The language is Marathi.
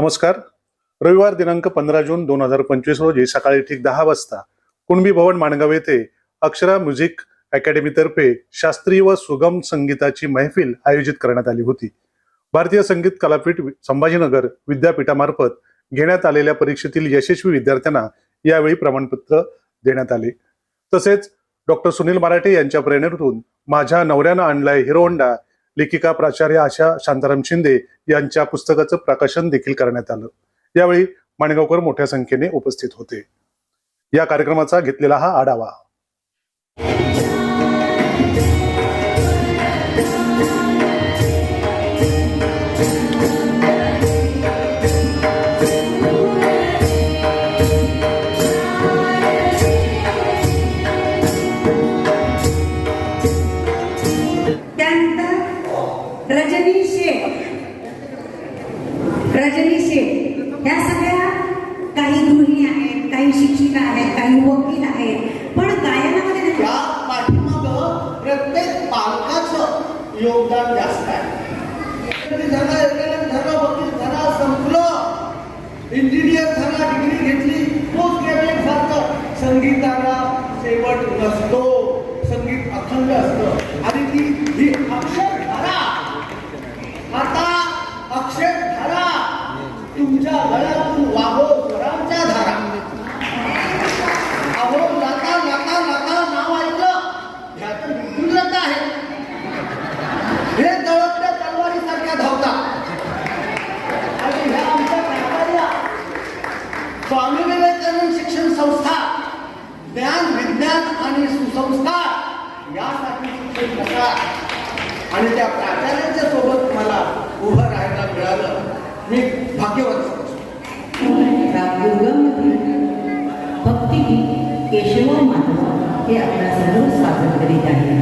नमस्कार. रविवार दिनांक पंधरा जून दोन हजार पंचवीस रोजी सकाळी ठीक दहा वाजता कुणबी भवन माणगाव येथे अक्षरा म्युझिक अकॅडमीतर्फे शास्त्रीय व सुगम संगीताची मैफिल आयोजित करण्यात आली होती. भारतीय संगीत कलापीठ संभाजीनगर विद्यापीठामार्फत घेण्यात आलेल्या परीक्षेतील यशस्वी विद्यार्थ्यांना यावेळी प्रमाणपत्र देण्यात आले. तसेच डॉक्टर सुनील मराठे यांच्या प्रेरणेतून माझ्या नवऱ्यानं आणलाय हिरो होंडा लेखिका प्राचार्य आशा शांताराम शिंदे यांच्या पुस्तकाचं प्रकाशन देखील करण्यात आलं. यावेळी माणगावकर मोठ्या संख्येने उपस्थित होते. या कार्यक्रमाचा घेतलेला हा आढावा. रजनी शेख. रजनी शेख. ह्या सगळ्या काही गृहिणी आहेत काही शिक्षिका आहेत काही वकील आहेत. पण गायनामध्ये या पाठीमाग प्रत्येक पालकाचं योगदान जास्त आहे. झाला एखादा झाला वकील झाला संपलं. इंजिनियर झाला डिग्री घेतली पोस्ट ग्रॅज्युएट झालं. संगीताला शेवट नसतो. संगीत अखंड असतं. आणि ती ही अक्षर सुसंस्कार यासाठी शिक्षण करतात आणि त्या प्राचार्यांच्या सोबत मला उभं राहायला मिळालं. मी भाग्यवान भक्ती केशव माधव हे आपल्या सर्व सादर करीत आहे